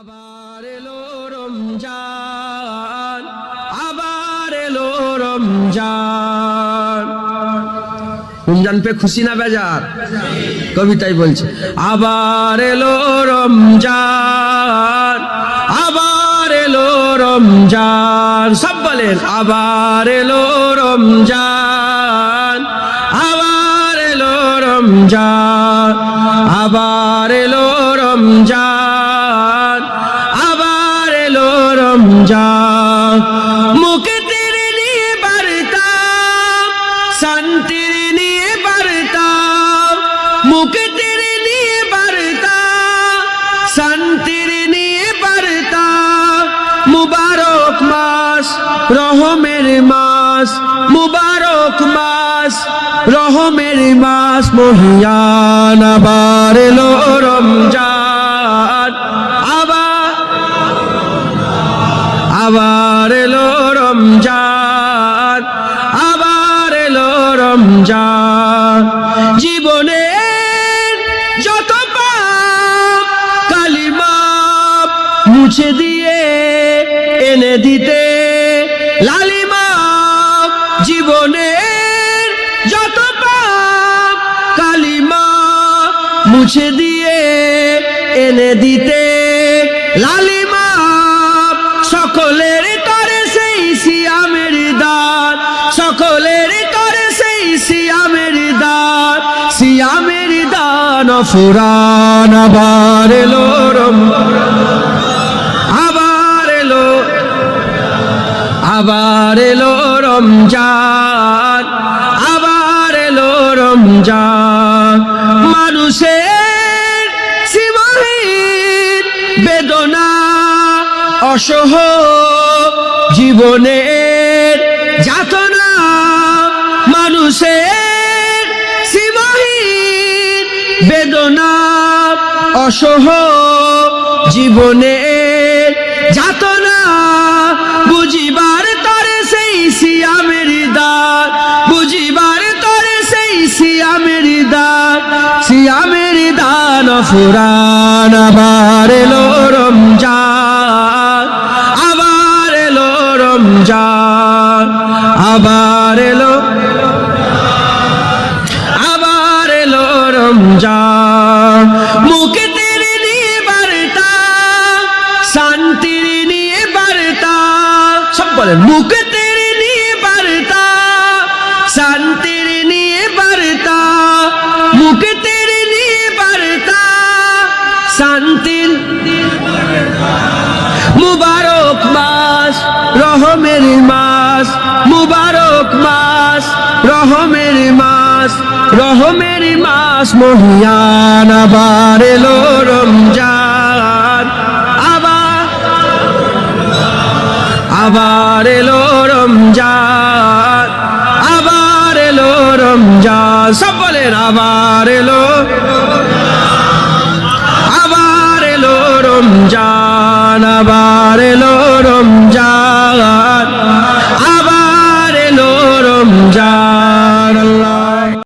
আবার এলো রমজান, আবার এলো রমজান। রমজান পে খুশি না বেজার? কবিতাই বলছে, আবার এলো রমজান, আবার এলো রমজান। সব বলেন, আবার এলো রমজান, আবার এলো রমজান, আবার এলো রমজান। রমজান মুখে তেরে নিয়ে বার্তা, শান্তির নিয়ে বার্তা। মুখে তেরে নিয়ে বার্তা, শান্তির নিয়ে বার্তা। মুবারক মাস, রহমের মাস, মুবারক মাস, রহমের মাস, মহিয়ান আবার এলো রমজান। জীবনে যত পাপ, কালিমা মুছে দিয়ে এনে দিতে। লালিমা, জীবনের যত পাপ, কালিমা মুছে দিয়ে এনে দিতে। ফুরান আবার এলো আবার এলো আবার এলো রমজান, আবার এলো রমজান। মানুষের সীমাহীন বেদনা, অসহ জীবনের বেদনা অসহ জীবনের যাতনা বুঝিবার তরে সেই সিয়ামের দান বুঝিবার তরে সেই সিয়ামের দান সিয়ামের দান ফুরান আবার এলো রমজান। শান্তির নিয়ে বার্তা, সব বলেন মুখে তেরে নিয়ে বার্তা, শান্তির নিয়ে বার্তা মুখে তেরে নিয়ে বার্তা, শান্তির মুবারক মাস, রহমের মাস, মুবারক মাস, রহমের মাস রহমের মাস, মহিয়ান আবার আবার এলো রমজান, আবার এলো রমজান, সকলের আবার এলো আবার এলো রমজান, আবার এলো রমজান।